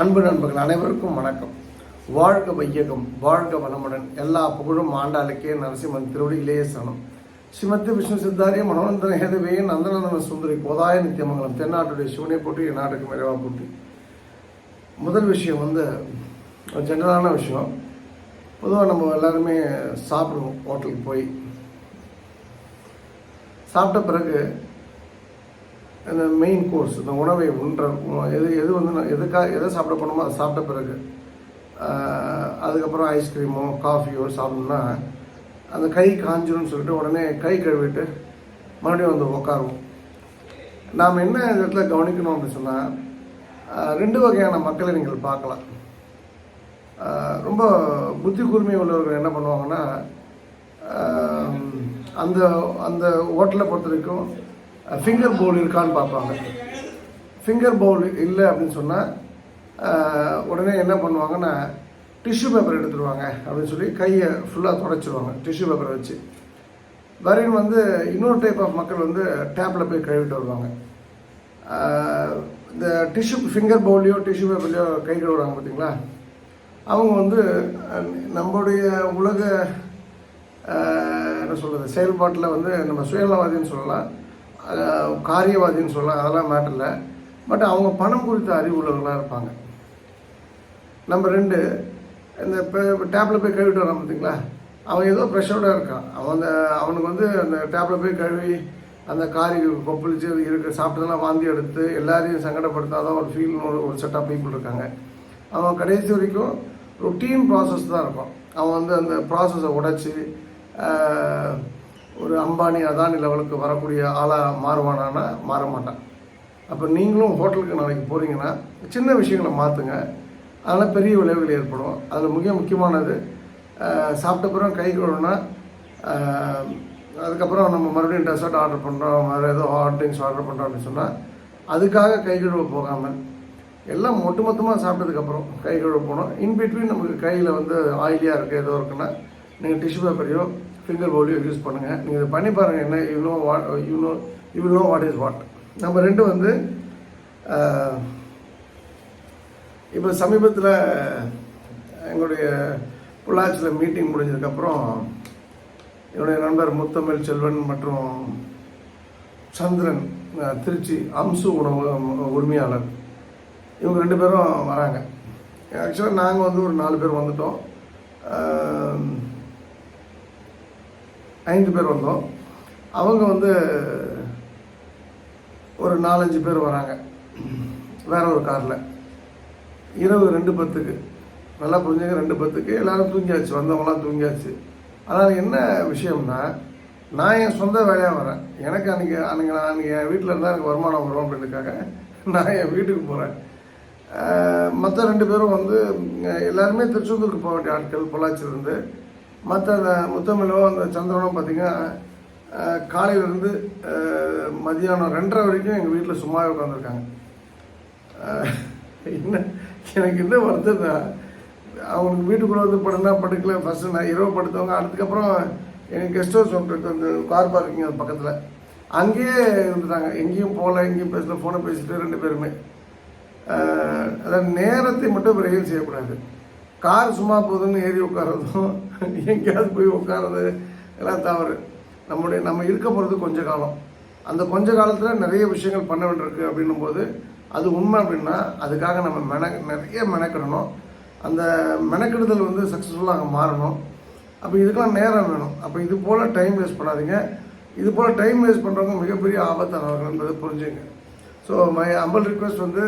அன்பு நண்பர்கள் அனைவருக்கும் வணக்கம். வாழ்க வையகம் வாழ்க வளமுடன். எல்லா புகழும் ஆண்டாளுக்கே நரசிம்மன் திருவடியிலேயே சனம் ஸ்ரீமத்தி விஷ்ணு சித்தாரிய மனோநந்தன ஹேதவே நந்தநந்தன சுந்தரி போதாய நித்தியமங்கலம் தென்னாட்டுடைய சிவனை போட்டு என் நாட்டுக்கு மறைவாக போட்டு முதல் விஷயம் வந்து ஒரு ஜென்ரலான விஷயம். பொதுவாக நம்ம எல்லாருமே சாப்பிடுவோம் ஹோட்டலுக்கு போய். சாப்பிட்ட பிறகு இந்த மெயின் கோர்ஸ் இந்த உணவை உண்ற எது எது வந்து நான் எதுக்காக எதை சாப்பிட போனோமோ அதை சாப்பிட்ட பிறகு அதுக்கப்புறம் ஐஸ்கிரீமோ காஃபியோ சாப்பிடணும்னா அந்த கை காஞ்சிரும்னு சொல்லிட்டு உடனே கை கழுவிட்டு மறுபடியும் வந்து உட்காருவோம் நாம் என்ன இடத்துல கவனிக்கணும் அப்படின்னு சொன்னால் ரெண்டு வகையான மக்களை நீங்கள் பார்க்கலாம். ரொம்ப புத்தி கூர்மை உள்ளவர்கள் என்ன பண்ணுவாங்கன்னா அந்த அந்த ஹோட்டலை பொறுத்த வரைக்கும் ஃபிங்கர் பவுல் இருக்கான்னு பார்ப்பாங்க. ஃபிங்கர் பவுல் இல்லை அப்படின்னு சொன்னால் உடனே என்ன பண்ணுவாங்கன்னா டிஷ்யூ பேப்பர் எடுத்துருவாங்க அப்படின்னு சொல்லி கையை ஃபுல்லாக தொடச்சிருவாங்க டிஷ்யூ பேப்பரை வச்சு. வரையும் வந்து இன்னொரு டைப் ஆஃப் மக்கள் வந்து டேப்பில் போய் கழுவிட்டு வருவாங்க. இந்த டிஷ்யூ ஃபிங்கர் பவுல்லையோ டிஷ்யூ பேப்பர்லையோ கை கழுவுறாங்க பார்த்தீங்களா? அவங்க வந்து நம்மளுடைய உலக என்ன சொல்கிறது செயல்பாட்டில் வந்து நம்ம சுயநலவாதின்னு சொல்லலாம். காரியவாதின்னு சொல்லலாம் அதெல்லாம் மேட்டர் இல்லை. பட் அவங்க பணம் குறித்த அறிவு உள்ளவர்களாக இருப்பாங்க. நம்பர் ரெண்டு இந்த இப்போ டேப்பில் போய் கழுவிட்டு வரான் பார்த்தீங்களா அவன் ஏதோ ப்ரெஷரோட இருக்கான். அவன் அந்த அவனுக்கு வந்து அந்த டேப்பில் போய் கழுவி அந்த காரி கொப்பளிச்சு அது இருக்க சாப்பிட்டதெல்லாம் வாந்தி எடுத்து எல்லாரையும் சங்கடப்படுத்தாதான் ஒரு ஃபீல் ஒரு ஒரு செட் ஆஃப் பீப்புள் இருக்காங்க. அவன் கடைசி வரைக்கும் ரொட்டீன் ப்ராசஸ் தான் இருக்கும். அவன் வந்து அந்த ப்ராசஸை உடைச்சி ஒரு அம்பானி அதானி லெவலுக்கு வரக்கூடிய ஆளாக மாறுவானா மாற மாட்டான். அப்போ நீங்களும் ஹோட்டலுக்கு நாளைக்கு போகிறீங்கன்னா சின்ன விஷயங்களை மாற்றுங்க அதனால் பெரிய விளைவுகள் ஏற்படும். அதில் மிக முக்கியமானது சாப்பிட்ட பிறகு கை கழுவுனா அதுக்கப்புறம் நம்ம மறுபடியும் டெசர்ட் ஆர்டர் பண்ணுறோம் வேறு ஏதோ ஹாட் ட்ரிங்க்ஸ் ஆர்டர் பண்ணுறோம் அப்படின்னு சொன்னால் அதுக்காக கை கழுவ போகாமல் எல்லாம் ஒட்டுமொத்தமாக சாப்பிட்டதுக்கப்புறம் கை கழுவ போனோம் இன்பிட்வீன் நமக்கு கையில் வந்து ஆயிலியாக இருக்குது ஏதோ இருக்குன்னா நீங்கள் டிஷ்யூ பேப்பரையோ ஃபிங்கர் பவுலையோ யூஸ் பண்ணுங்கள் நீங்கள் இதை பண்ணி பாருங்கள் என்ன இவ்வளோ what you know you know what is what நம்ம ரெண்டு வந்து இப்போ சமீபத்தில் எங்களுடைய பொள்ளாச்சியில் மீட்டிங் முடிஞ்சதுக்கப்புறம் என்னுடைய நண்பர் முத்தமிழ் செல்வன் மற்றும் சந்திரன் திருச்சி அம்சு உணவு உரிமையாளர். இவங்க ரெண்டு பேரும் வராங்க. ஆக்சுவலாக நாங்கள் வந்து ஒரு நாலு பேர் வந்துட்டோம். ஐந்து பேர் வந்தோம். அவங்க வந்து ஒரு நாலஞ்சு பேர் வராங்க. வேற ஒரு காரில். இரவு ரெண்டு பத்துக்கு. நல்லா புரிஞ்சுங்க ரெண்டு பத்துக்கு. எல்லோரும் தூங்கியாச்சு. வந்தவங்களாம் தூங்கியாச்சு. அதனால் என்ன விஷயம்னா நான் என் சொந்த வேலையாக வரேன். எனக்கு அன்றைக்கி அன்றைக்கி நான் அன்றைக்கி என் வீட்டில் இருந்தால் எனக்கு வருமானம் வரும் அப்படின்றதுக்காக நான் என் வீட்டுக்கு போகிறேன் மற்ற ரெண்டு பேரும் வந்து எல்லாருமே திருச்செந்தூருக்கு போக வேண்டிய ஆட்கள் பொள்ளாச்சியிலேருந்து. மற்ற அந்த முத்தமிழோ அந்த சந்திரனோ பார்த்தீங்கன்னா காலையிலேருந்து மதியானம் ரெண்டரை வரைக்கும் எங்கள் வீட்டில் சும்மாவே உட்காந்துருக்காங்க என்ன எனக்கு என்ன வருத்தம் அவங்களுக்கு வீட்டுக்குள்ளே வந்து படுனா படுக்கல ஃபஸ்ட்டு நான் இரவு படுத்தவங்க அதுக்கப்புறம் எங்கள் கெஸ்ட் ஹவுஸ் ஒன்று அந்த கார் பார்க்கிங் அது பக்கத்தில். அங்கேயே இருந்துட்டாங்க. எங்கேயும் போகல எங்கேயும் பேசல ஃபோனை பேசிட்டு ரெண்டு பேருமே. அதான் அதாவது நேரத்தை மட்டும் விரைவில் செய்யக்கூடாது. கார் சும்மா போகுதுன்னு ஏறி உட்காரதும் எங்கேயாவது போய் உட்காரது எல்லாம் தவறு. நம்முடைய நம்ம இருக்க போகிறது கொஞ்ச காலம். அந்த கொஞ்ச காலத்தில் நிறைய விஷயங்கள் பண்ண வேண்டியிருக்கு அப்படின்னும் போது அது உண்மை அப்படின்னா அதுக்காக நம்ம மென நிறைய மெனக்கிடணும். அந்த மெனக்கெடுதல் வந்து சக்ஸஸ்ஃபுல்லாக மாறணும். அப்போ இதுக்கெல்லாம் நேரம் வேணும். அப்போ இது போல் டைம் வேஸ்ட் பண்ணாதீங்க. இது போல் டைம் வேஸ்ட் பண்ணுறவங்க மிகப்பெரிய ஆபத்தானவர்கள் என்பதை புரிஞ்சுங்க. ஸோ மை அம்பல் ரிக்வெஸ்ட் வந்து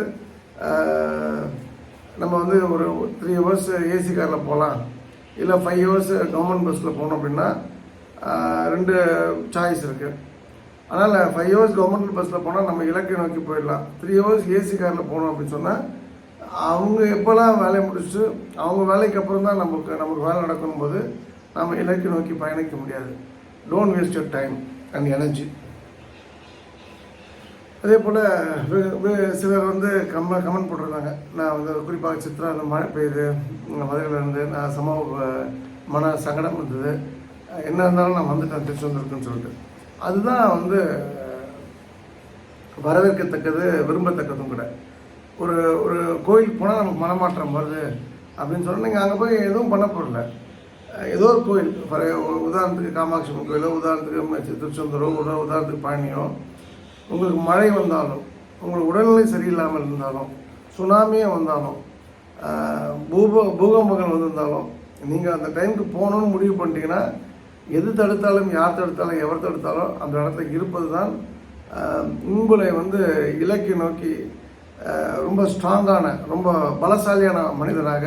நம்ம வந்து ஒரு த்ரீ ஹவர்ஸ் ஏசி காரில் போகலாம் இல்லை ஃபைவ் ஹவர்ஸ் கவர்மெண்ட் பஸ்ஸில் போனோம் அப்படின்னா ரெண்டு சாய்ஸ் இருக்குது அதனால் ஃபைவ் ஹவர்ஸ் கவர்மெண்ட் பஸ்ஸில் போனால் நம்ம இலக்கை நோக்கி போயிடலாம். த்ரீ ஹவர்ஸ் ஏசி காரில் போனோம் அப்படின்னு சொன்னால் அவங்க எப்போல்லாம் வேலையை முடிச்சுட்டு அவங்க வேலைக்கு அப்புறம் தான் நமக்கு நமக்கு வேலை நடக்கும் போது நம்ம இலக்கை நோக்கி பயணிக்க முடியாது. Don't waste your time and energy அதே போல் சிலர் வந்து கம்ம கமெண்ட் போட்டிருந்தாங்க நான் வந்து குறிப்பாக சித்ரா அந்த மழை பெய்யுது மதுரையில் இருந்து நான் சம மன சங்கடம் இருந்தது என்ன இருந்தாலும் நான் வந்துட்டேன் திருச்சி வந்திருக்குன்னு சொல்லிட்டு. அதுதான் வந்து வரவேற்கத்தக்கது விரும்பத்தக்கதும் கூட. ஒரு ஒரு கோயிலுக்கு போனால் நமக்கு மனமாற்றம் வருது அப்படின்னு சொன்னால் நீங்கள் அங்கே போய் எதுவும் பண்ண போகிறல ஏதோ ஒரு கோயில் ஒரு உதாரணத்துக்கு காமாட்சி கோயிலோ உதாரணத்துக்கு திருச்செந்தூரோ உதாரணத்துக்கு பழனியோ உங்களுக்கு மழை வந்தாலும் உங்களுக்கு உடல்நிலை சரியில்லாமல் இருந்தாலும் சுனாமியே வந்தாலும் பூப பூகம்பங்கள் வந்திருந்தாலும் நீங்கள் அந்த டைமுக்கு போகணும்னு முடிவு பண்ணிட்டீங்கன்னா எது தடுத்தாலும் யார் தடுத்தாலும் எவர் தடுத்தாலும் அந்த இடத்துல இருப்பது தான் உங்களை வந்து இலக்கை நோக்கி ரொம்ப ஸ்ட்ராங்கான ரொம்ப பலசாலியான மனிதனாக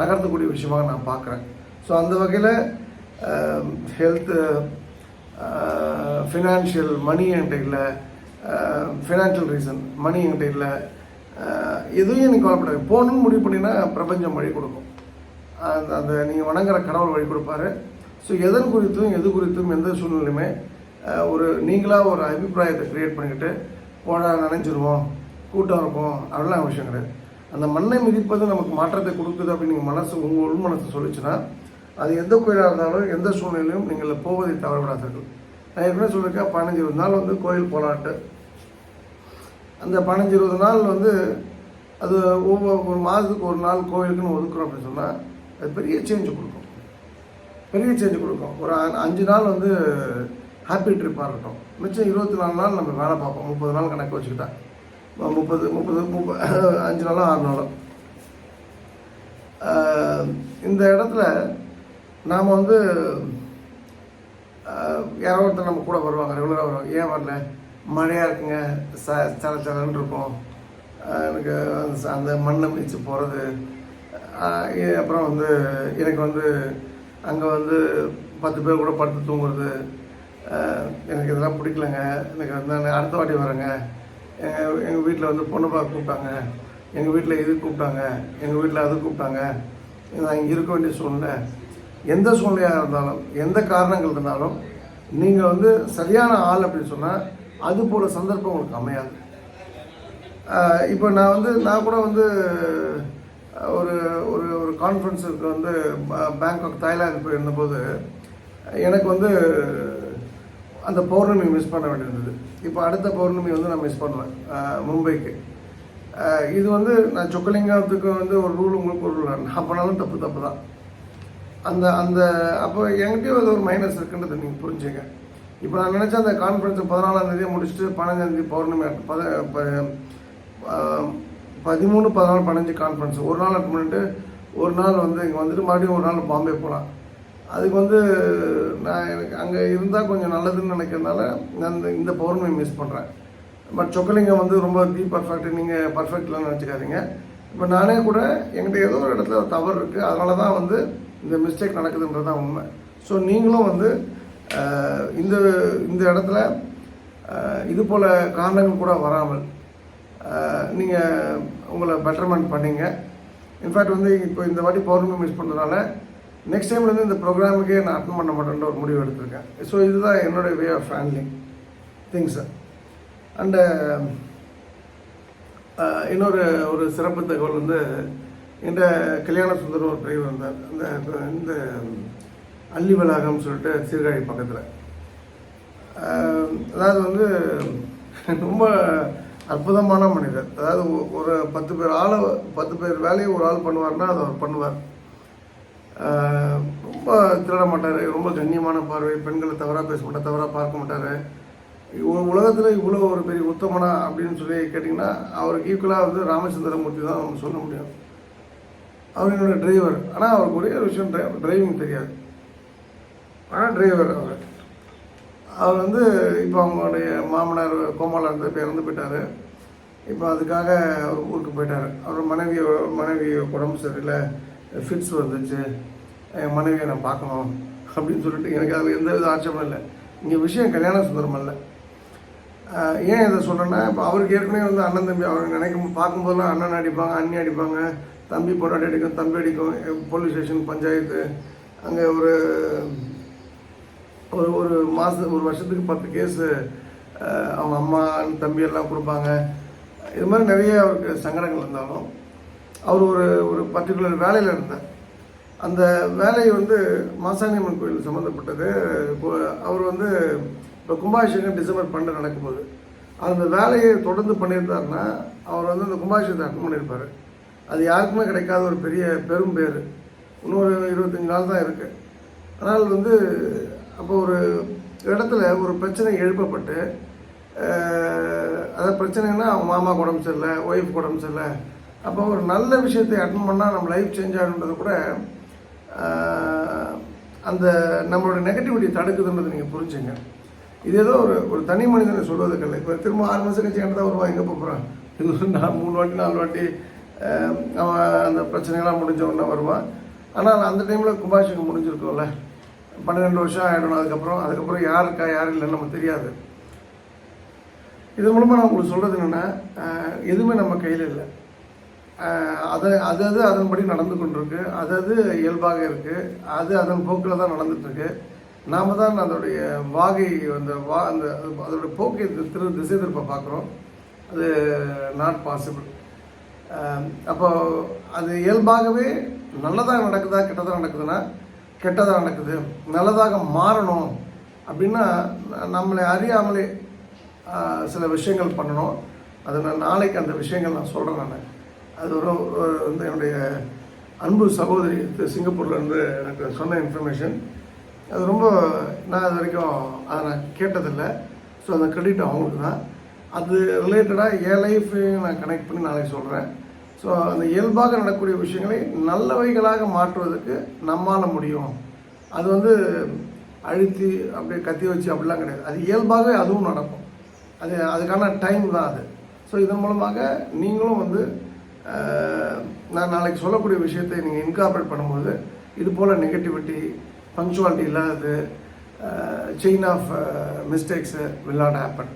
நகர்த்தக்கூடிய விஷயமாக நான் பார்க்குறேன். ஸோ அந்த வகையில் ஹெல்த்து ஃபினான்ஷியல் மணி என்கிட்ட இல்லை ஃபினான்ஷியல் ரீசன் மணி என்கிட்ட இல்லை. எதுவும் எனக்கு கவலைப்படாது. போகணும்னு முடிவு பண்ணினா பிரபஞ்சம் வழி கொடுக்கும். அந்த அந்த நீங்கள் வணங்குற கடவுள் வழி கொடுப்பாரு. ஸோ எதன் குறித்தும் எது குறித்தும் எந்த சூழ்நிலையுமே ஒரு நீங்களாக ஒரு அபிப்பிராயத்தை க்ரியேட் பண்ணிக்கிட்டு போடா நினைஞ்சிருவோம் கூட்டம் இருக்கும் அப்படிலாம் விஷயம் கிடையாது. அந்த மண்ணை மிதிப்பது நமக்கு மாற்றத்தை கொடுக்குது அப்படின்னு நீங்கள் மனசு உங்கள் உள் மனசு சொல்லிச்சுன்னா அது எந்த கோயிலாக இருந்தாலும் எந்த சூழ்நிலையும் நீங்கள் போவதை தவறவிடாதீர்கள். நான் ஏற்கனவே சொல்லியிருக்கேன் பதினஞ்சு இருபது நாள் வந்து கோயில் போராட்டு அந்த பதினஞ்சு இருபது நாள் வந்து அது ஒவ்வொரு ஒரு மாதத்துக்கு ஒரு நாள் கோயிலுக்குன்னு ஒதுக்குறோம் அப்படின்னு சொன்னால் அது பெரிய சேஞ்ச் கொடுக்கும். பெரிய சேஞ்ச் கொடுக்கும். ஒரு அ- அஞ்சு நாள் வந்து ஹாப்பி ட்ரிப்பாக இருக்கட்டும். மிச்சம் இருபத்தி நாலு நாள் நம்ம வேலை பார்ப்போம். முப்பது நாள் கணக்கு வச்சுக்கிட்டா. முப்பது முப்பது முப்பது அஞ்சு நாளோ ஆறு நாளோ. இந்த இடத்துல நாம் வந்து யாரோ ஒருத்தர் நம்ம கூட வருவாங்க ரெகுலராக வருவாங்க. ஏன் வரல? மழையாக இருக்குங்க ச சல சலன்னு இருக்கும். எனக்கு அந்த அந்த மண்ணை மிதித்து போகிறது அப்புறம் வந்து எனக்கு வந்து அங்கே வந்து பத்து பேர் கூட படுத்து தூங்குறது. எனக்கு இதெல்லாம் பிடிக்கலங்க. எனக்கு வந்து நான் அடுத்த வாட்டி வரேங்க. எங்கள் எங்கள் வீட்டில் வந்து பொண்ணு பார்க்க கூப்பிட்டாங்க. எங்கள் வீட்டில் இது கூப்பிட்டாங்க. எங்கள் வீட்டில் அது கூப்பிட்டாங்க. நான் இங்கே இருக்க வேண்டிய சூழ்நிலை. எந்த சூழ்நிலையாக இருந்தாலும் எந்த காரணங்கள் இருந்தாலும் நீங்கள் வந்து சரியான ஆள் அப்படின்னு சொன்னால் அது போல சந்தர்ப்பம் உங்களுக்கு அமையாது. இப்போ நான் வந்து நான் கூட வந்து ஒரு ஒரு ஒரு கான்ஃபரன்ஸுக்கு வந்து பேங்காக் தாய்லாந்து போயிருந்தபோது எனக்கு வந்து அந்த பௌர்ணமி மிஸ் பண்ண வேண்டியிருந்தது. இப்போ அடுத்த பௌர்ணமி வந்து நான் மிஸ் பண்ணுவேன் மும்பைக்கு. இது வந்து நான் சொக்கலிங்கத்துக்கு வந்து ஒரு ரூல் உங்களுக்கு ஒரு ரூல் நான் பண்ணாலும் தப்பு தப்பு தான். அந்த அந்த அப்போ என்கிட்டயும் அது ஒரு மைனஸ் இருக்குன்றது நீங்கள் புரிஞ்சுங்க. இப்போ நான் நினச்சா அந்த கான்ஃபரன்ஸை பதினாலாம் தேதியை முடிச்சுட்டு பதினஞ்சாந்தேதி பௌர்ணமி பத ப- பதிமூணு பதினாலு பதினஞ்சு கான்ஃபரன்ஸ் ஒரு நாள் அட்டன் பண்ணிட்டு ஒரு நாள் வந்து இங்கே வந்துட்டு மறுபடியும் ஒரு நாள் பாம்பே போகலாம் அதுக்கு வந்து நான் எனக்கு அங்கே இருந்தால் கொஞ்சம் நல்லதுன்னு நினைக்கிறதுனால நான் இந்த- இந்த பௌர்ணமி மிஸ் பண்ணுறேன் பட் சொக்கலிங்கம் வந்து ரொம்ப தி பர்ஃபெக்ட் நீங்கள் பர்ஃபெக்ட்லாம் நினச்சிக்காதீங்க. இப்போ நானே கூட என்கிட்ட ஏதோ ஒரு இடத்துல தவறு இருக்குது அதனால தான் வந்து இந்த மிஸ்டேக் நடக்குதுன்றது தான் உண்மை. ஸோ நீங்களும் வந்து இந்த இந்த இடத்துல இது போல் காரணங்கள் கூட வராமல் நீங்கள் உங்களை பெட்டர்மெண்ட் பண்ணீங்க. இன்ஃபேக்ட் வந்து இப்போ இந்த வாட்டி பௌர்ணமி மிஸ் பண்ணுறதுனால நெக்ஸ்ட் டைம் வந்து இந்த ப்ரோக்ராமுக்கே நான் அட்டன் பண்ண மாட்டேன்ற ஒரு முடிவு எடுத்திருக்கேன். ஸோ இதுதான் என்னுடைய way of handling things and இன்னொரு ஒரு சிறப்பு தகவல் வந்து என்ற கல்யாண சுந்தரம் ஒரு டிரைவர் இருந்தார். அந்த இந்த அள்ளி வளாகம்னு சொல்லிட்டு சீர்காழி பக்கத்தில். அதாவது வந்து ரொம்ப அற்புதமான மனிதர். அதாவது ஒரு பத்து பேர் ஆளை பத்து பேர் வேலையை ஒரு ஆள் பண்ணுவார்னா அதை அவர் பண்ணுவார். ரொம்ப திருட மாட்டார் ரொம்ப கண்ணியமான பார்வை. பெண்களை தவறாக பேச மாட்டார் தவறாக பார்க்க மாட்டார். உலகத்தில் இவ்வளோ ஒரு பெரிய உத்தமனா அப்படின்னு சொல்லி கேட்டிங்கன்னா அவருக்கு ஈக்குவலாக வந்து ராமச்சந்திரமூர்த்தி தான் நம்ம சொல்ல முடியும். அவர் என்னோட டிரைவர் ஆனால் அவருக்கு ஒரே ஒரு விஷயம் டிரைவிங் தெரியாது. ஆனால் டிரைவர் அவர். அவர் வந்து இப்போ அவங்களுடைய மாமனார் கோமாவில் இருந்து இப்போ இறந்து போயிட்டார். இப்போ அதுக்காக அவர் ஊருக்கு போயிட்டார். அவர் மனைவி மனைவி உடம்பு சரியில்லை. ஃபிட்ஸ் வந்துச்சு. என் மனைவியை நான் பார்க்கணும் அப்படின்னு சொல்லிட்டு எனக்கு அதில் எந்த வித ஆட்சேபம் இல்லை. இங்கே விஷயம் கல்யாண சுந்தரம் இல்லை ஏன் இதை சொல்கிறேன்னா இப்போ அவருக்கு ஏற்கனவே வந்து அண்ணன் தம்பி அவர் நினைக்கும் பார்க்கும்போதெல்லாம் அண்ணன் அடிப்பாங்க அண்ணி அடிப்பாங்க. தம்பி பொண்டாட்டி அடிக்கும் தம்பி அடிக்கும் போலீஸ் ஸ்டேஷன் பஞ்சாயத்து அங்கே ஒரு ஒரு ஒரு மாதம் ஒரு வருஷத்துக்கு பத்து கேஸு அவங்க அம்மா தம்பி எல்லாம் கொடுப்பாங்க. இது மாதிரி நிறைய அவருக்கு சங்கடங்கள் இருந்தாலும் அவர் ஒரு ஒரு பர்டிகுலர் வேலையில் இருந்தார். அந்த வேலை வந்து மாசாணியம்மன் கோயில் சம்மந்தப்பட்டது இப்போ அவர் வந்து இப்போ கும்பாபிஷேகம் டிசம்பர் பன்னெண்டு நடக்கும்போது அந்த வேலையை தொடர்ந்து பண்ணியிருந்தாருன்னா அவர் வந்து அந்த கும்பாபிஷேகத்தை அட்டன் பண்ணியிருப்பார். அது யாருக்குமே கிடைக்காத ஒரு பெரிய பெரும் பேர். இன்னொரு இருபத்தஞ்சி நாள் தான் இருக்குது ஆனால் வந்து அப்போ ஒரு இடத்துல ஒரு பிரச்சனை எழுப்பப்பட்டு அஹ், அதாவது பிரச்சனைனா அவன் மாமா உடம்பு சரியில்லை ஒய்ஃப் உடம்பு சரியில்லை. அப்போ ஒரு நல்ல விஷயத்தை அட்டன் பண்ணால் நம்ம லைஃப் சேஞ்ச் ஆகுன்றது கூட அந்த நம்மளோட நெகட்டிவிட்டி தடுக்குதுன்றது நீங்கள் புரிஞ்சுங்க. இது ஏதோ ஒரு ஒரு தனி மனிதனை சொல்வதுக்கு இல்லை. இப்போ திரும்ப ஆறு மாதம் கழிச்சு என்ன தான் வருவான் எங்கே போகிறான் இது நாலு நான் மூணு வாட்டி நாலு வாட்டி அவன் அந்த பிரச்சனைகள்லாம் முடிஞ்ச உடனே வருவான். ஆனால் அந்த டைமில் கும்பாபிஷேகம் முடிஞ்சிருக்கும்ல. பன்னிரெண்டு வருஷம் ஆகிடணும் அதுக்கப்புறம் அதுக்கப்புறம் யார் இருக்கா யார் இல்லைன்னு நமக்கு தெரியாது. இது மூலமாக நான் உங்களுக்கு சொல்கிறது என்னென்னா எதுவுமே நம்ம கையில் இல்லை. அதை அது அது அதன்படி நடந்து கொண்டிருக்கு. அது அது இயல்பாக இருக்குது அது அதன் போக்கில் தான் நடந்துகிட்ருக்கு நாம் தான் அதோடைய வாகை அந்த வா அந்த அதோட போக்கை திரு திசை திருப்ப பார்க்குறோம். அது நாட் பாசிபிள் அப்போ அது இயல்பாகவே நல்லதாக நடக்குதா கெட்டதாக நடக்குதுன்னா கெட்டதாக நடக்குது நல்லதாக மாறணும் அப்படின்னா நம்மளை அறியாமலே சில விஷயங்கள் பண்ணணும். அது நான் நாளைக்கு அந்த விஷயங்கள் நான் சொல்கிறேன் நான். அது ஒரு வந்து என்னுடைய அன்பு சகோதரி தி- இருந்து எனக்கு சொன்ன இன்ஃபர்மேஷன் அது ரொம்ப நான் இது வரைக்கும் அதை நான் கேட்டதில்லை. ஸோ அந்த கிரெடிட் அவங்களுக்கு தான் அது ரிலேட்டடாக என் லைஃப்பையும் நான் கனெக்ட் பண்ணி நாளைக்கு சொல்கிறேன் ஸோ அந்த இயல்பாக நடக்கக்கூடிய விஷயங்களை நல்லவைகளாக மாற்றுவதற்கு நம்மால் முடியும். அது வந்து அழுத்தி அப்படியே கத்தி வச்சு அப்படிலாம் கிடையாது. அது இயல்பாகவே அதுவும் நடக்கும். அது அதுக்கான டைம் தான் அது. ஸோ இதன் மூலமாக நீங்களும் வந்து நான் நாளைக்கு சொல்லக்கூடிய விஷயத்தை நீங்கள் இன்கார்பரேட் பண்ணும்போது இது போல் நெகட்டிவிட்டி பங்க்சுவாலிட்டி இல்லாதது chain of mistakes will not happen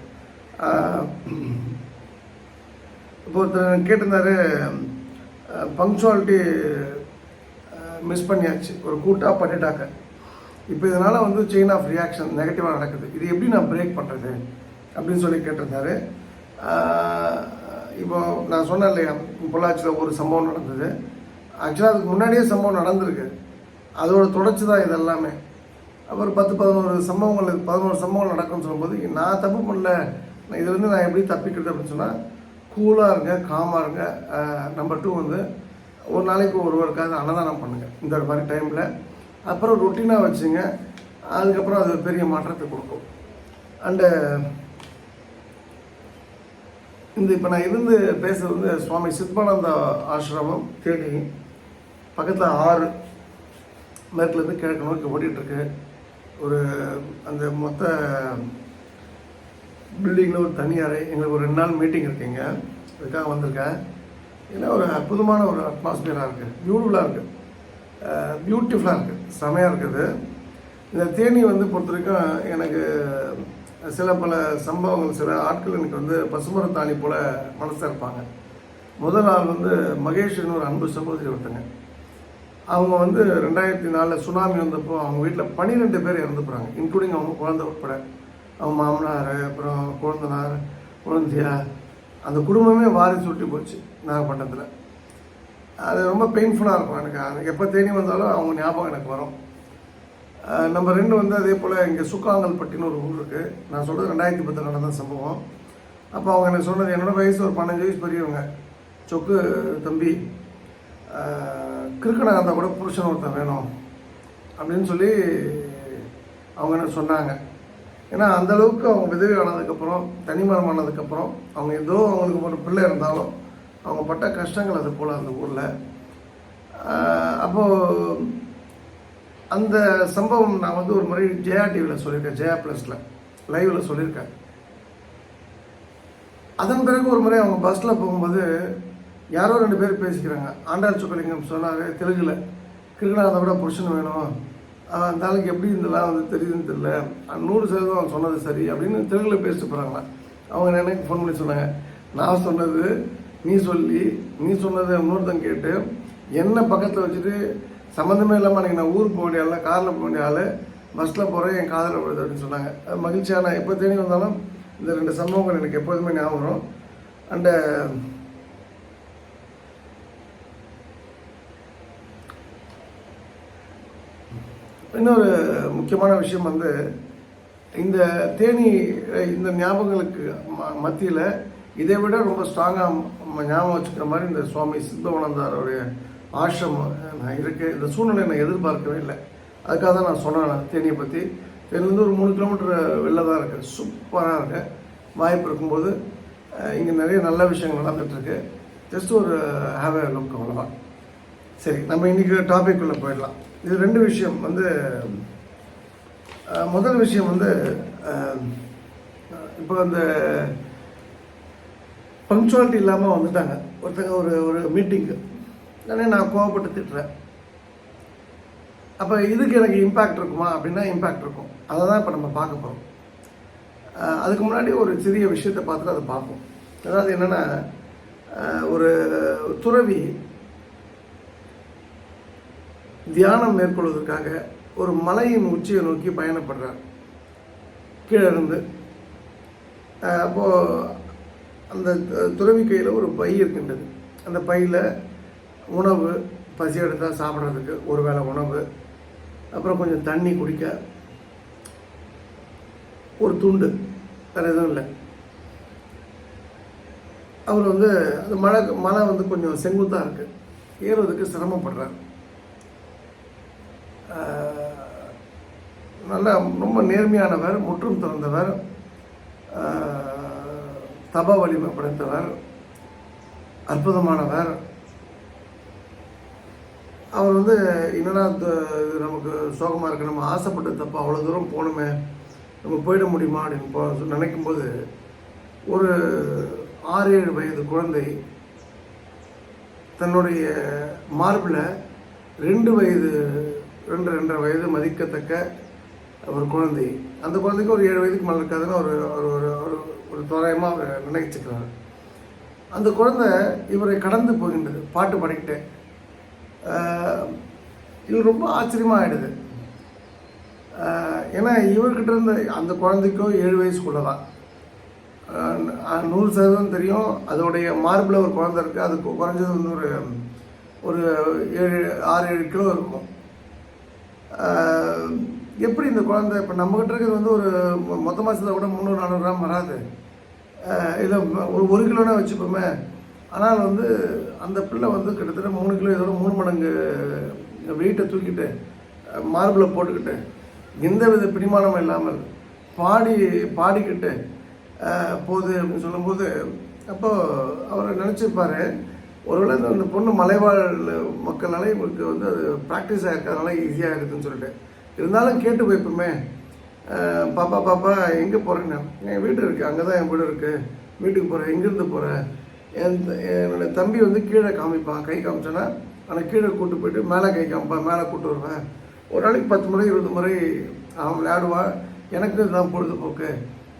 இப்போ ஒருத்தர் கேட்டிருந்தாரு பங்க்சுவாலிட்டி மிஸ் பண்ணியாச்சு. ஒரு கூட்டாக பண்ணிட்டாங்க. இப்போ இதனால் வந்து செயின் ஆஃப் ரியாக்ஷன் நெகட்டிவாக நடக்குது. இது எப்படி நான் பிரேக் பண்ணுறது அப்படின்னு சொல்லி கேட்டிருந்தாரு. இப்போ நான் சொன்னேன் இல்லையா பொள்ளாச்சியில் ஒரு சம்பவம் நடந்தது. ஆக்சுவலாக அதுக்கு முன்னாடியே சம்பவம் நடந்திருக்கு. அதோட தொடர்ச்சி தான் இது எல்லாமே அப்புறம் பத்து பதினோரு சம்பவங்கள் பதினோரு சம்பவங்கள் நடக்கும்னு சொல்லும்போது நான் தப்பு பண்ணல இதுலேருந்து நான் எப்படி தப்பிக்கிறது அப்படின்னு சொன்னால் கூலாக இருங்க காமாக இருங்க. நம்பர் டூ வந்து ஒரு நாளைக்கு ஒருவருக்காவது அன்னதானம் பண்ணுங்கள் இந்த மாதிரி டைமில் அப்புறம் ரொட்டீனாக வச்சுங்க. அதுக்கப்புறம் அது பெரிய மாற்றத்தை கொடுக்கும். அண்டு இந்த இப்போ நான் இருந்து பேசுறது வந்து சுவாமி சித்மானந்த ஆசிரமம் தேனி. பக்கத்தில் ஆறு. மேற்குலேருந்து கிழக்கு நோக்கி ஓடிட்டுருக்கு ஒரு அந்த மொத்த பில்டிங்கில் ஒரு தனி அறை எங்களுக்கு ஒரு ரெண்டு நாள் மீட்டிங் இருக்குங்க. அதுக்காக வந்திருக்கேன். ஏன்னா ஒரு அற்புதமான ஒரு அட்மாஸ்பியராக இருக்குது பியூட்டிஃபுல்லாக இருக்குது பியூட்டிஃபுல்லாக இருக்குது செமையாக இருக்குது. இந்த தேனி வந்து பொறுத்த வரைக்கும் எனக்கு சில பல சம்பவங்கள் சில ஆட்கள் எனக்கு வந்து பசுமரத்தாணி போல் மனசாக இருப்பாங்க. முதல் நாள் வந்து மகேஷ்னு ஒரு அன்பு சகோதரி ஒருத்தங்க. அவங்க வந்து ரெண்டாயிரத்தி நாலில் சுனாமி வந்தப்போ அவங்க வீட்டில் பன்னிரெண்டு பேர் இறந்து போகிறாங்க இன்க்ளூடிங் அவங்க குழந்தை உட்பட. அவங்க மாமனார் அப்புறம் குழந்தனார் குழந்தையார் அந்த குடும்பமே வாரி சுட்டி போச்சு நாகப்பட்டினத்தில். அது ரொம்ப பெயின்ஃபுல்லாக இருக்கும் எனக்கு. அது எப்போ தேடி வந்தாலும் அவங்க ஞாபகம் எனக்கு வரும். நம்ம ரெண்டு வந்து அதே போல் இங்கே சுக்காங்கல்பட்டின்னு ஒரு ஊர் இருக்குது நான் சொல்கிறது ரெண்டாயிரத்தி பத்தில் நடந்த சம்பவம். அப்போ அவங்க எனக்கு சொன்னது என்னோடய வயசு ஒரு பன்னெண்டு வயசு பெரியவங்க. சொக்கு தம்பி கிறுக்கனாக இருந்தால் கூட புருஷன் ஒருத்தன் வேணும் அப்படின்னு சொல்லி அவங்க என்ன சொன்னாங்க. ஏன்னா அந்தளவுக்கு அவங்க விதவி ஆனதுக்கப்புறம் தனிமரம் ஆனதுக்கப்புறம் அவங்க ஏதோ அவங்களுக்கு ஒரு பிள்ளை இருந்தாலும் அவங்க பட்ட கஷ்டங்கள் அது போல் அந்த ஊரில். அப்போது அந்த சம்பவம் நான் வந்து ஒரு முறை ஜெயா டிவியில் சொல்லியிருக்கேன் ஜெயா ப்ளஸில் லைவில் சொல்லியிருக்கேன். அதன் பிறகு ஒரு முறை அவங்க பஸ்ஸில் போகும்போது யாரோ ரெண்டு பேர் பேசிக்கிறாங்க. ஆண்டாள் சுக்கலிங்கம் சொன்னார் தெலுங்கில் இருந்தால் விட புருஷன் வேணும் ஆஹ் அந்த எப்படி இதெல்லாம் வந்து தெரியுதுன்னு தெரியல. நூறு சதவீதம் அவன் சொன்னது சரி அப்படின்னு தெலுங்கில் பேசிட்டு போகிறாங்களா அவங்க எனக்கு ஃபோன் பண்ணி சொன்னாங்க. நான் சொன்னது நீ சொல்லி நீ சொன்னதை இன்னொருத்தன் கேட்டு என்ன பக்கத்தில் வச்சுட்டு சம்மந்தமே இல்லாமல் அன்றைக்கி நான் ஊருக்கு போக வேண்டிய ஆள் காரில் போக வேண்டிய ஆள் பஸ்ஸில் போகிறேன் என் காதில் போகிறது அப்படின்னு சொன்னாங்க. அது மகிழ்ச்சியாக நான் எப்போ தேடி வந்தாலும் இந்த ரெண்டு சம்பவங்கள் எனக்கு எப்போதுமே ஞாபகம் அண்டு இன்னொரு முக்கியமான விஷயம் வந்து இந்த தேனி இந்த ஞாபகங்களுக்கு ம மத்தியில் இதை விட ரொம்ப ஸ்ட்ராங்காக ஞாபகம் வச்சுக்கிற மாதிரி இந்த சுவாமி சித்தவனந்தாரோடைய ஆசிரமம் நான் இருக்கு. இந்த சூழ்நிலை நான் எதிர்பார்க்கவே இல்லை. அதுக்காக தான் நான் சொன்னேன் தேனியை பற்றி தேனிலேருந்து ஒரு மூணு கிலோமீட்டர் வெளில தான் இருக்கு. சூப்பராக இருக்கு. வாய்ப்பு இருக்கும்போது இங்கே நிறைய நல்ல விஷயங்கள் நடந்துகிட்ருக்கு ஜஸ்ட் ஒரு ஹாவ் ஏ லுக் அவ்வளோதான் சரி நம்ம இன்னைக்கு டாபிக் உள்ள போயிடலாம். இது ரெண்டு விஷயம் வந்து முதல் விஷயம் வந்து இப்போ அந்த பங்க்சுவாலிட்டி இல்லாமல் வந்துட்டாங்க. ஒருத்தங்க ஒரு ஒரு மீட்டிங்கு உடனே நான் கோவப்பட்டு திட்டுறேன். அப்போ இதுக்கு எனக்கு இம்பேக்ட் இருக்குமா? அப்படின்னா இம்பேக்ட் இருக்கும். அதை தான் இப்போ நம்ம பார்க்க போகிறோம் அதுக்கு முன்னாடி ஒரு சிறிய விஷயத்தை பார்த்துட்டு அதை பார்ப்போம். அதாவது என்னென்னா ஒரு துறவி தியானம் மேற்கொள்வதற்காக ஒரு மலையின் உச்சியை நோக்கி பயணப்படுறார். கீழே இருந்து அப்போது அந்த துறவி கையில் ஒரு பை இருக்கின்றது. அந்த பையில் உணவு பசி எடுத்தால் சாப்பிட்றதுக்கு ஒரு வேளை உணவு அப்புறம் கொஞ்சம் தண்ணி குடிக்க ஒரு துண்டு வேறு எதுவும் இல்லை. அவர் வந்து அந்த மழை மழை வந்து கொஞ்சம் செங்குத்தாக இருக்குது ஏறுவதற்கு சிரமப்படுறார். நல்ல ரொம்ப நேர்மையானவர் முற்றும் திறந்தவர் தப வலிமை படைத்தவர் அற்புதமானவர். அவர் வந்து என்னடா இது நமக்கு சோகமாக இருக்கு நம்ம ஆசைப்பட்ட தப்பா அவ்வளோ தூரம் போகணுமே நம்ம போயிட முடியுமா அப்படின்னு போ நினைக்கும் போது ஒரு ஆறு ஏழு வயது குழந்தை தன்னுடைய மார்பில் ரெண்டு வயது ரெண்டு ரெண்டரை வயது மதிக்கத்தக்க ஒரு குழந்தை. அந்த குழந்தைக்கு ஒரு ஏழு வயதுக்கு மேலே இருக்காதுன்னு ஒரு ஒரு ஒரு ஒரு ஒரு தோராயமாக அவர் நினைச்சுக்கிறார். அந்த குழந்தை இவரை கடந்து போகின்றது பாட்டு பாடிக்கிட்டு. இவர் இது ரொம்ப ஆச்சரியமாக ஆகிடுது ஏன்னா இவர்கிட்ட இருந்த அந்த குழந்தைக்கும் ஏழு வயசுக்குள்ள தான் நூறு சதவீதம் தெரியும். அதோடைய மார்பில் ஒரு குழந்தை இருக்குது அதுக்கு குறைஞ்சது வந்து ஒரு ஒரு ஏழு ஆறு ஏழு கிலோ இருக்கும். எப்படி இந்த குழந்தை இப்போ நம்மக்கிட்ட இருக்கிறது வந்து ஒரு மொத்த மாதத்தில் கூட முந்நூறு நானூறு கிராம் வராது. இல்லை ஒரு ஒரு கிலோனா வச்சுப்போமே. ஆனால் வந்து அந்த பிள்ளை வந்து கிட்டத்தட்ட மூணு கிலோ இதோட மூணு மடங்கு வெயிட்டை தூக்கிட்டு மார்பில் போட்டுக்கிட்டு எந்த வித பிடிமானமும் இல்லாமல் பாடி பாடிக்கிட்டு போகுது அப்படின்னு சொல்லும்போது அப்போது அவரை நினச்சிருப்பாரு ஒருவேளை இந்த- பொண்ணு மலைவாழ் மக்கள்னாலே இவங்களுக்கு வந்து அது ப்ராக்டிஸ் ஆகிருக்கிறதுனால ஈஸியாக இருக்குதுன்னு சொல்லிட்டு. இருந்தாலும் கேட்டு போய்ப்போமே. பாப்பா பாப்பா எங்கே போகிறேன்னு என் வீடு இருக்குது அங்கே தான் என் வீடு இருக்குது வீட்டுக்கு போகிறேன் எங்கேருந்து போகிறேன் என் த- என்னோட தம்பி வந்து கீழே காமிப்பான் கை காமிச்சோன்னா ஆனால் கீழே கூட்டு போயிட்டு மேலே கை காமிப்பான் மேலே கூட்டு வருவேன். ஒரு நாளைக்கு பத்து முறை இருபது முறை அவன் விளையாடுவான் எனக்கு இதுதான் பொழுதுபோக்கு.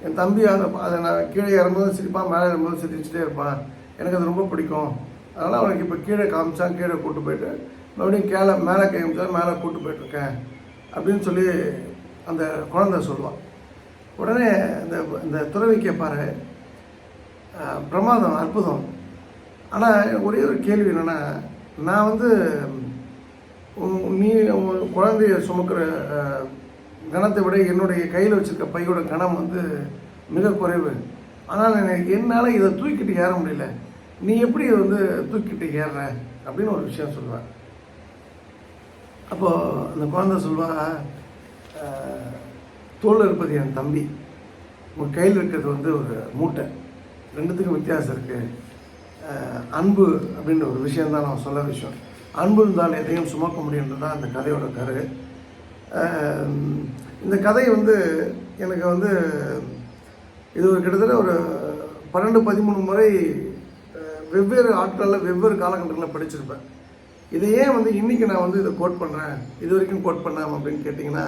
என் தம்பி அதை அதை நான் கீழே இறங்கும்போது சிரிப்பான் மேலே இறங்கும்போது சிரிச்சுட்டே இருப்பான். எனக்கு அது ரொம்ப பிடிக்கும். அதனால் அவனுக்கு இப்போ கீழே காமிச்சான் கீழே கூட்டு போயிட்டு மறுபடியும் கீழே மேலே காமிச்சா மேலே கூட்டு போயிட்டுருக்கேன் அப்படின்னு சொல்லி அந்த குழந்தை சொல்லுவான். உடனே இந்த இந்த துறவி கேட்பாரு பிரமாதம் அற்புதம். ஆனால் ஒரே ஒரு கேள்வி என்னென்னா நான் வந்து நீ உன் குழந்தைய சுமக்கிற கணத்தை விட என்னுடைய கையில் வச்சுருக்க பையோட கணம் வந்து மிக குறைவு. ஆனால் எனக்கு என்னால் இதை தூக்கிட்டு ஏற முடியல. நீ எப்படி வந்து தூக்கிட்டு ஏறுற? அப்படின்னு ஒரு விஷயம் சொல்லுவேன் அப்போது அந்த குழந்தை சொல்வா தோல் இருப்பது என் தம்பி. உன் கையில் இருக்கிறது வந்து ஒரு மூட்டை. ரெண்டுத்துக்கும் வித்தியாசம் இருக்குது அன்பு அப்படின்ற ஒரு விஷயம் தான் நான் சொல்ல விஷயம் அன்பு இருந்தால் எதையும் சுமக்க முடியுன்றது தான் அந்த கதையோட கரு. இந்த கதை வந்து எனக்கு வந்து இது ஒரு கிட்டத்தட்ட ஒரு பன்னெண்டு பதிமூணு முறை வெவ்வேறு ஆட்களில் வெவ்வேறு காலகட்டங்களில் படிச்சிருப்பேன். இதை ஏன் வந்து இன்றைக்கி நான் வந்து இதை கோட் பண்ணுறேன் இது வரைக்கும் கோட் பண்ணாம அப்படின்னு கேட்டிங்கன்னா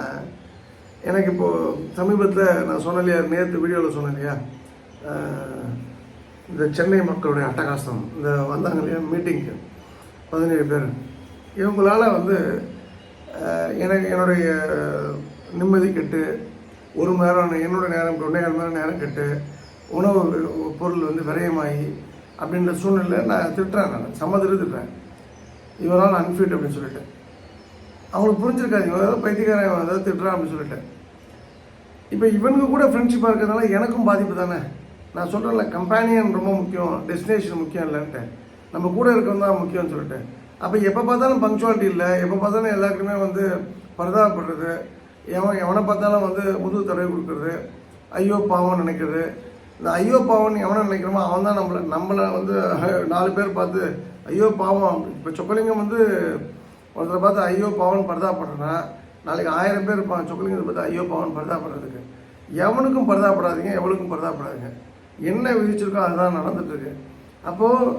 எனக்கு இப்போது சமீபத்தில் நான் சொன்னலையா இல்லையா நேற்று வீடியோவில் சொன்னேன் இல்லையா இந்த சென்னை மக்களுடைய அட்டகாசம் இந்த வந்தாங்க இல்லையா மீட்டிங்க்கு பதினேழு பேர். இவங்களால் வந்து எனக்கு என்னுடைய நிம்மதி கெட்டு ஒரு மணி நேரம் என்னோட நேரம் ஒன்றே நேரம் நேரம் கெட்டு உணவு பொருள் வந்து விரயமாகி அப்படின்ற சூழ்நிலையில் நான் திட்டுறேன் நான். சம்மதிட்டு திட்டுறேன் இவரால் அன்ஃபிட் அப்படின்னு சொல்லிட்டேன் அவங்களுக்கு புரிஞ்சிருக்காது இவன் ஏதாவது பைத்தியக்காரன் இவன் திட்டுறான் அப்படின்னு சொல்லிட்டு. இப்போ இவனுக்கு கூட ஃப்ரெண்ட்ஷிப்பாக இருக்கிறதுனால எனக்கும் பாதிப்பு தானே? நான் சொல்கிறேன்ல கம்பேனியன் ரொம்ப முக்கியம் டெஸ்டினேஷன் முக்கியம் இல்லைன்ட்டு. நம்ம கூட இருக்கிறது தான் முக்கியம்னு சொல்லிட்டு. அப்போ எப்போ பார்த்தாலும் பங்க்சுவாலிட்டி இல்லை எப்போ பார்த்தாலும் எல்லாருக்குமே வந்து பரிதாபப்படுறது எவன் எவனை பார்த்தாலும் வந்து முதுகு தடவை கொடுக்குறது ஐயோ பாவம் நினைக்கிறது. இந்த ஐயோ பாவம்னு எவனை நினைக்கிறோமோ அவன் தான் நம்மளை நம்மளை வந்து நாலு பேர் பார்த்து ஐயோ பாவம் இப்போ சொக்கலிங்கம் வந்து ஒருத்தரை பார்த்து ஐயோ பாவம்னு பரிதாபப்படுறேன்னா நாளைக்கு ஆயிரம் பேர் இருப்பான் சொக்கலிங்கத்தை பார்த்து ஐயோ பாவம்னு பரிதாபப்படுறதுக்கு. எவனுக்கும் பரிதாபப்படாதீங்க எவனுக்கும் பரிதாபப்படாதீங்க. என்ன விதிச்சிருக்கோ அதுதான் நடந்துட்டுருக்கு அப்போது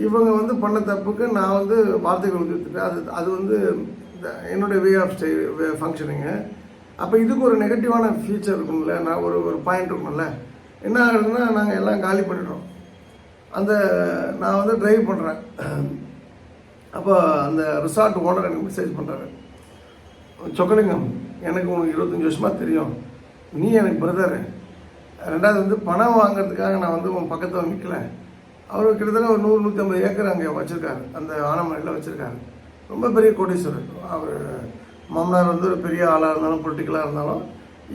இவங்க வந்து பண்ண தப்புக்கு நான் வந்து வார்த்தைகள் கொடுத்துருக்கேன் அது அது வந்து இந்த- என்னுடைய வே ஆஃப் ஸ்டை ஃபங்க்ஷனிங்கு அப்போ இதுக்கு ஒரு நெகட்டிவான ஃபியூச்சர் இருக்கும்ல நான் ஒரு ஒரு பாயிண்ட் இருக்கும்ல. என்ன ஆகுதுன்னா நாங்கள் எல்லாம் காலி பண்ணிடுறோம் அந்த நான் வந்து ட்ரைவ் பண்ணுறேன் அப்போ அந்த ரிசார்ட் ஓனர் எனக்கு மெசேஜ் பண்ணுறாரு சொக்கலிங்கம் எனக்கு உனக்கு இருபத்தஞ்சி வருஷமாக தெரியும். நீ எனக்கு பிரதரு ரெண்டாவது வந்து பணம் வாங்குறதுக்காக நான் வந்து உன் பக்கத்தில் நிற்கல அவர் கிட்டத்தட்ட ஒரு நூறு நூற்றி ஐம்பது ஏக்கர் அங்கே வச்சுருக்காரு. அந்த ஆனமலையில் வச்சுருக்காரு. ரொம்ப பெரிய கோடீஸ்வரர். அவர் மாமனார் வந்து ஒரு பெரிய ஆளாக இருந்தாலும் பொலிட்டிக்கலாக இருந்தாலும்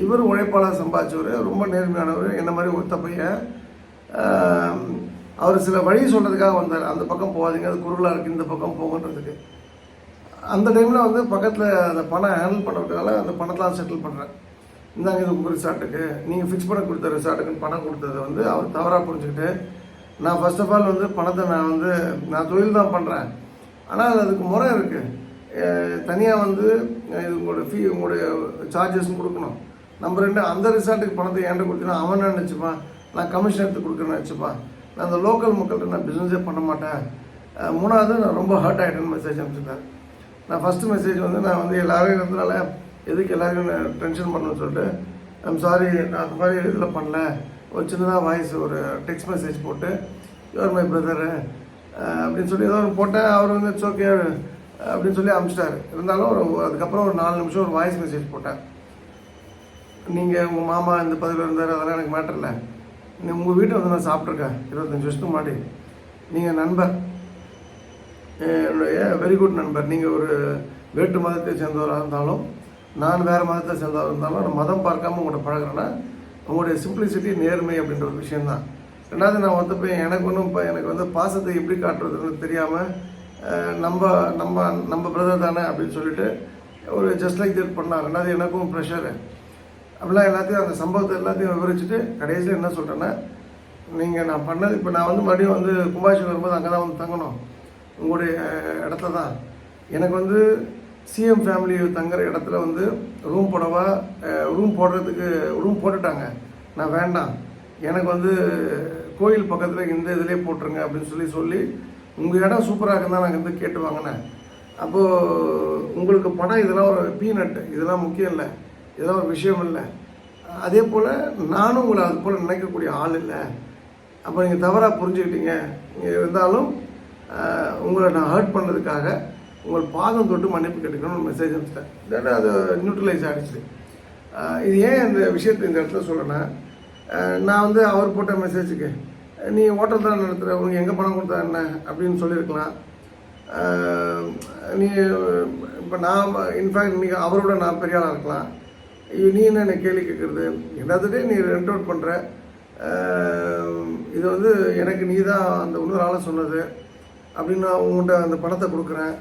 இவர் உழைப்பாளர் சம்பாதிச்சவர் ரொம்ப நேர்மையானவர் என்ன மாதிரி ஒத்த பையன். அவர் சில வழி சொல்கிறதுக்காக வந்தார். அந்த பக்கம் போகாதீங்க அது குருளாக இருக்குது இந்த பக்கம் போகன்றதுக்கு அந்த டைமில் வந்து பக்கத்தில் அந்த பணம் ஹேண்டில் பண்ணுறதுனால அந்த பணத்தெலாம் செட்டில் பண்ணுறேன் இந்தாங்க இது உங்கள் ரிசார்ட்டுக்கு நீங்கள் ஃபிக்ஸ் பண்ண கொடுத்த ரிசார்ட்டுக்குன்னு பணம் கொடுத்தது வந்து அவர் தவறாக புரிஞ்சுக்கிட்டு நான் ஃபர்ஸ்ட் ஆஃப் ஆல் வந்து பணத்தை நான் வந்து நான் தொழில் தான் பண்ணுறேன் ஆனால் அதுக்கு முறை இருக்குது தனியாக வந்து இது உங்களோட ஃபீ உங்களுடைய சார்ஜஸும் கொடுக்கணும். நம்பர் ரெண்டு அந்த ரிசார்ட்டுக்கு பணத்தை என்கிட்ட கொடுத்தீங்கன்னா அவன் என்ன நினச்சிப்பான்? நான் கமிஷன் எடுத்து கொடுக்குறேன்னு நினச்சிப்பான். நான் அந்த லோக்கல் மக்கள்கிட்ட நான் பிஸ்னஸே பண்ண மாட்டேன். மூணாவது நான் ரொம்ப ஹர்ட் ஆகிட்டேன்னு மெசேஜ் அனுப்பிச்சிருந்தேன் நான் ஃபஸ்ட்டு மெசேஜ் வந்து நான் வந்து எல்லாரும் இருந்தனால எதுக்கு எல்லாரையும் டென்ஷன் பண்ணணும்னு சொல்லிட்டு ஐம் சாரி நான் அந்த மாதிரி இதில் பண்ணல. ஒரு சின்னதாக வாய்ஸ் ஒரு டெக்ஸ்ட் மெசேஜ் போட்டு யுவர் மை பிரதரு அப்படின்னு சொல்லி ஏதோ ஒன்று போட்டேன். அவர் வந்து இட்ஸ் ஓகே அப்படின்னு சொல்லி அனுப்பிச்சிட்டாரு இருந்தாலும் ஒரு அதுக்கப்புறம் ஒரு நாலு நிமிஷம் ஒரு வாய்ஸ் மெசேஜ் போட்டேன் நீங்கள் உங்கள் மாமா இந்த பதவியில் இருந்தார் அதெல்லாம் எனக்கு மேட்டர் இல்லை. நீ உங்கள் வீட்டை வந்து நான் சாப்பிட்ருக்கேன் இருபத்தஞ்சி வருஷத்துக்கு முன்னாடி. நீங்கள் நண்பர். என்னுடைய வெரி குட் நண்பர். நீங்கள் ஒரு வேற்று மதத்தை சேர்ந்தவராக இருந்தாலும் நான் வேறு மதத்தை சேர்ந்தவராக இருந்தாலும் நான் மதம் பார்க்காம உங்கள்கிட்ட பழகுறேன்னா உங்களுடைய சிம்பிளிசிட்டி நேர்மை அப்படின்ற ஒரு விஷயந்தான் ரெண்டாவது நான் வந்து போய் எனக்கு ஒன்றும் இப்போ எனக்கு வந்து பாசத்தை எப்படி காட்டுறதுன்னு தெரியாமல் நம்ம நம்ம நம்ம பிரதர் தானே அப்படின்னு சொல்லிட்டு ஒரு ஜஸ்ட் லைக் தட் பண்ணார். ரெண்டாவது எனக்கும் ப்ரெஷரு அப்படிலாம் எல்லாத்தையும் அந்த சம்பவத்தை எல்லாத்தையும் விவரிச்சுட்டு கடைசியில் என்ன சொல்கிறேன்னா நீங்கள் நான் பண்ணது இப்போ நான் வந்து மறுபடியும் வந்து கும்பாஷன் வரும்போது அங்கே தான் வந்து தங்கணும். உங்களுடைய இடத்த தான் எனக்கு வந்து சிஎம் ஃபேமிலி தங்குற இடத்துல வந்து ரூம் போடவா ரூம் போடுறதுக்கு ரூம் போட்டுட்டாங்க. நான் வேண்டாம். எனக்கு வந்து கோயில் பக்கத்தில் இந்த இதிலே போட்டுருங்க அப்படின்னு சொல்லி சொல்லி உங்கள் இடம் சூப்பராக இருக்குன்னு தான் நாங்கள் வந்து கேட்டு வாங்கினேன். அப்போது உங்களுக்கு பணம் இதெல்லாம் ஒரு பீனட்டு இதெல்லாம் முக்கியம் இல்லை. இதெல்லாம் ஒரு விஷயம் இல்லை. அதே போல் நானும் உங்களை அது போல் நினைக்கக்கூடிய ஆள் இல்லை. அப்போ நீங்கள் தவறாக புரிஞ்சுக்கிட்டீங்க. நீங்கள் இருந்தாலும் உங்களை நான் ஹர்ட் பண்ணதுக்காக உங்கள் பாதம் தொட்டு மன்னிப்பு கேட்டுக்கணும்னு மெசேஜ் அனுப்பிச்சிட்டேன். இல்லாட்டி அது நியூட்ரலைஸ் ஆகிடுச்சு இது ஏன் இந்த விஷயத்தை இந்த இடத்துல சொல்லணும் நான் வந்து அவர் போட்ட மெசேஜுக்கு நீ ஹோட்டல் தான் நடத்துகிற உனக்கு எங்கே பணம் கொடுத்தா என்ன? அப்படின்னு சொல்லியிருக்கலாம். நீ இப்போ நான் இன்ஃபேக்ட் நீங்கள் அவரோட நான் பெரிய ஆளாக இருக்கலாம். ஐயோ, நீ என்ன என்னை கேள்வி கேட்குறது? எல்லாத்துலேயும் நீ ரெண்ட் அவுட் பண்ணுற இது வந்து எனக்கு நீ தான் அந்த இன்னொரு ஆளை சொன்னது. அப்படின்னு நான் உங்கள்கிட்ட அந்த பணத்தை கொடுக்குறேன்.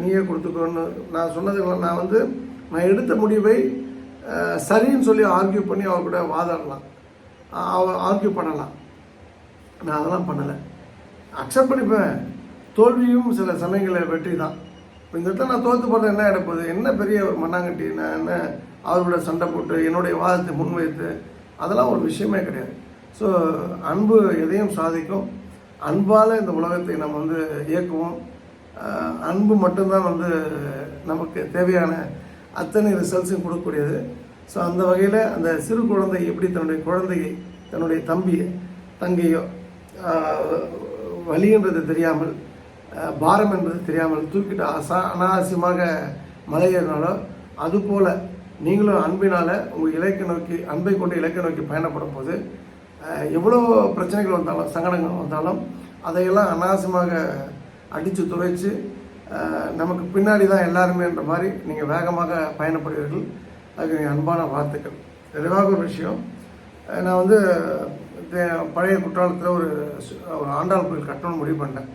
நீயே கொடுத்துக்கோன்னு நான் சொன்னதுக்கெல்லாம் நான் வந்து நான் எடுத்த முடிவை சரின்னு சொல்லி ஆர்கியூ பண்ணி அவர் கூட வாதாடலாம். ஆர்கியூ பண்ணலாம். நான் அதெல்லாம் பண்ணலை. அக்செப்ட் பண்ணிப்பேன். தோல்வியும் சில சமயங்களில் வெற்றி தான் இந்த இடத்துல நான் தோற்று போகிறது என்ன எடுப்பது என்ன பெரிய ஒரு மண்ணாங்கட்டி? நான் என்ன அவரோட சண்டை போட்டு என்னுடைய வாதத்தை முன்வைத்து அதெல்லாம் ஒரு விஷயமே கிடையாது. ஸோ அன்பு எதையும் சாதிக்கும். அன்பால் இந்த உலகத்தை நம்ம வந்து இயக்குவோம். அன்பு மட்டும்தான் வந்து நமக்கு தேவையான அத்தனை ரிசல்ட்ஸும் கொடுக்கக்கூடியது. ஸோ அந்த வகையில் அந்த சிறு குழந்தை எப்படி தன்னுடைய குழந்தையை தன்னுடைய தம்பியை தங்கையோ வழின்றது தெரியாமல் பாரம் என்பது தெரியாமல் தூக்கிட்டு அசா அனாவசியமாக மலையேறினாலோ அதுபோல் நீங்களும் அன்பினால் உங்கள் இலக்கை நோக்கி அன்பை கொண்டு இலக்கை நோக்கி பயணப்படும் போது எவ்வளோ பிரச்சனைகள் வந்தாலும் சங்கடங்கள் வந்தாலும் அதையெல்லாம் அனாவசியமாக அடித்து துவைச்சு நமக்கு பின்னாடி தான் எல்லாருமேன்ற மாதிரி நீங்கள் வேகமாக பயணப்படுவீர்கள். அதுக்கு என் அன்பான வாழ்த்துக்கள். நிறைவாக ஒரு விஷயம். நான் வந்து பழைய குற்றாலத்தில் ஒரு ஒரு ஆண்டாள் கோயில் கட்டணும்னு முடிவு பண்ணிட்டேன்.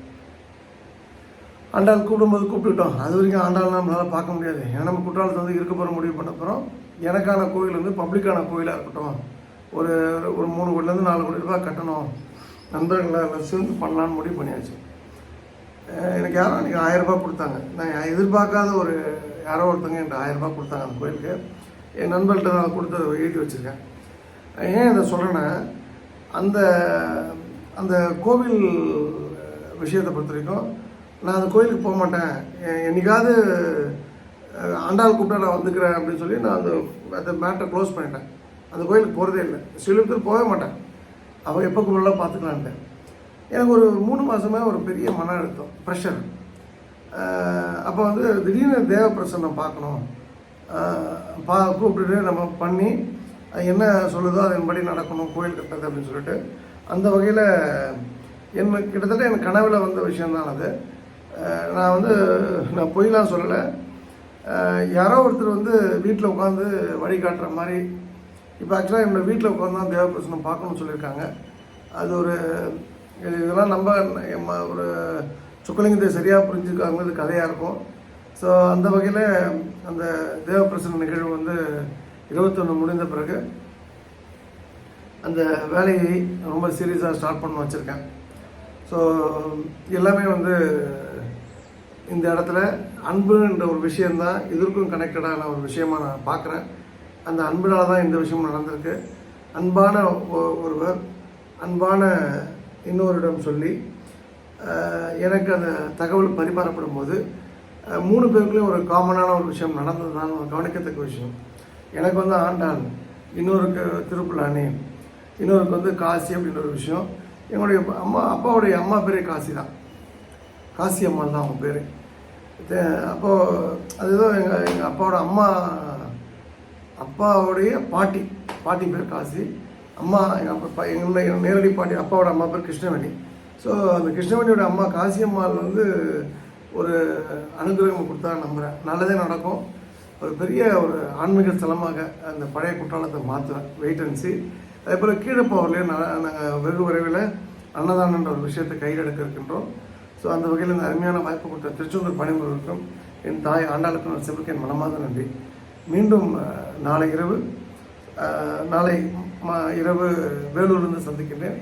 ஆண்டாள் கூப்பிடும்போது கூப்பிட்டுட்டோம் அது வரைக்கும் ஆண்டாள் நம்மளால் பார்க்க முடியாது. ஏன்னா நம்ம குற்றாலத்தை வந்து இருக்க போகிற முடிவு பண்ண போகிறோம் எனக்கான கோயில் வந்து பப்ளிக்கான கோயிலாக இருக்கட்டும். ஒரு ஒரு மூணு கோடிலேருந்து நாலு கோடி ரூபாய் கட்டணும். நண்பர்களை எல்லாம் சேர்ந்து பண்ணலான்னு முடிவு பண்ணியாச்சு. எனக்கு யாரோ அன்றைக்கி ஆயரரூபா கொடுத்தாங்க. நான் எதிர்பார்க்காத ஒரு யாரோ ஒருத்தங்க என்கிட்ட ஆயரரூபா கொடுத்தாங்க அந்த கோயிலுக்கு. என் நண்பர்கள்ட்ட நான் கொடுத்து அதை எழுதி வச்சுருக்கேன். ஏன் இதை சொல்கிறேன்னா அந்த அந்த கோவில் விஷயத்தை பொறுத்த வரைக்கும் நான் அந்த கோயிலுக்கு போக மாட்டேன். என்னைக்காவது ஆண்டாள் கூப்பிட்டா நான் வந்துக்கிறேன் அப்படின்னு சொல்லி நான் அந்த அந்த மேட்டை க்ளோஸ் பண்ணிட்டேன். அந்த கோயிலுக்கு போகிறதே இல்லை. ஸ்ரீவில்லிபுத்தூர் போகவே மாட்டேன் அவள் எப்போ கூப்பிடலாம் பார்த்துக்கலான்ட்டேன் எனக்கு ஒரு மூணு மாதமே ஒரு பெரிய மன அழுத்தம் ப்ரெஷர் அப்போ வந்து திடீர்னு தேவ பிரசன்னம் பார்க்கணும். பா கூப்பிட்டுட்டு நம்ம பண்ணி என்ன சொல்லுதோ அதன்படி நடக்கணும் கோயில் கட்டுறது அப்படின்னு சொல்லிட்டு அந்த வகையில் என்ன கிட்டத்தட்ட எனக்கு கனவில் வந்த விஷயந்தான் அது. நான் வந்து நான் பொய்லாம் சொல்லலை. யாரோ ஒருத்தர் வந்து வீட்டில் உட்காந்து வழிகாட்டுற மாதிரி இப்போ ஆக்சுவலாக என்னோடய வீட்டில் உட்காந்து தான் தேவபிரசனம் பார்க்கணும்னு சொல்லியிருக்காங்க. அது ஒரு இது இதெல்லாம் நம்ம நம்ம ஒரு சுக்கலிங்கத்தை சரியாக புரிஞ்சுக்காங்கிறது கதையாக இருக்கும். ஸோ அந்த வகையில் அந்த தேவபிரசன நிகழ்வு வந்து இருபத்தொன்று முடிந்த பிறகு அந்த வேலையை ரொம்ப சீரியஸாக ஸ்டார்ட் பண்ண வச்சுருக்கேன். ஸோ எல்லாமே வந்து இந்த இடத்துல அன்புன்ற ஒரு விஷயந்தான் இதற்கும் கனெக்டடான ஒரு விஷயமா நான் பார்க்குறேன். அந்த அன்பினால் தான் இந்த விஷயம் நடந்திருக்கு. அன்பான ஒருவர் அன்பான இன்னொருடம் சொல்லி எனக்கு அந்த தகவல் பரிமாறப்படும் போது மூணு பேருக்குள்ளேயும் ஒரு காமனான ஒரு விஷயம் நடந்ததுதான் ஒரு கவனிக்கத்தக்க விஷயம். எனக்கு வந்து ஆண்டாள் இன்னொருக்கு திருப்புலானி இன்னொருக்கு வந்து காசி அப்படின்ற ஒரு விஷயம். எங்களுடைய அம்மா அப்பாவுடைய அம்மா பேரே காசி தான். காசி அம்மா தான் அவங்க பேர். அப்போது அது ஏதோ எங்கள் எங்கள் அப்பாவோட அம்மா அப்பாவுடைய பாட்டி பாட்டி பேர் காசி. அம்மா எங்கள் அப்பா எங்களுடைய நேரடி பாட்டி அப்பாவோட அம்மா பேர் கிருஷ்ணவேணி. ஸோ அந்த கிருஷ்ணவேணியோட அம்மா காசி அம்மாவில் வந்து ஒரு அனுகிரகம் கொடுத்தா நம்புகிறேன் நல்லதே நடக்கும். ஒரு பெரிய ஒரு ஆன்மீக ஸ்தலமாக அந்த பழைய குற்றாலத்தை மாற்றுவேன் வெயிட் அண்ட் சி அதே போல் கீழப்பவர்லேயே நாங்கள் வெகு விரைவில் அன்னதானன்ற ஒரு விஷயத்தை கையில் எடுக்க இருக்கின்றோம். ஸோ அந்த வகையில் இந்த அருமையான வாய்ப்பு கொடுத்த திருச்செந்தூர் பணிமுறைக்கும் என் தாய் ஆண்டாளுக்கும் சிவருக்கு என் மனமார்ந்த நன்றி. மீண்டும் நாளை இரவு நாளை இரவு வேலூர்லேருந்து சந்திக்கின்றேன்.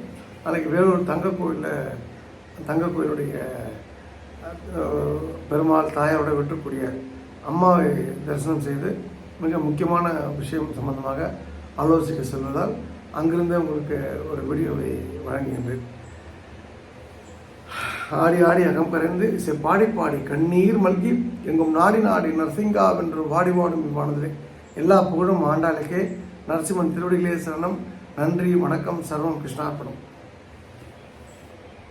நாளைக்கு வேலூர் தங்க கோயிலில் தங்க கோயிலுடைய பெருமாள் தாயாரோட வெட்டக்கூடிய அம்மாவை தரிசனம் செய்து மிக முக்கியமான விஷயம் சம்பந்தமாக ஆலோசிக்க செல்வதால் அங்கிருந்தே உங்களுக்கு ஒரு வீடியோவை வழங்குகின்றேன். ஆடி ஆடி அகம் கரைந்து இசை பாடி பாடி கண்ணீர் மல்கி எங்கும் நாடி நாடி நரசிங்கா என்று வாடி வாடும் விமானத்திலே எல்லா புகழும் ஆண்டாளுக்கே. நரசிம்மன் திருவடிகளே சரணம். நன்றி வணக்கம் சர்வம் கிருஷ்ணார்ப்பணம்.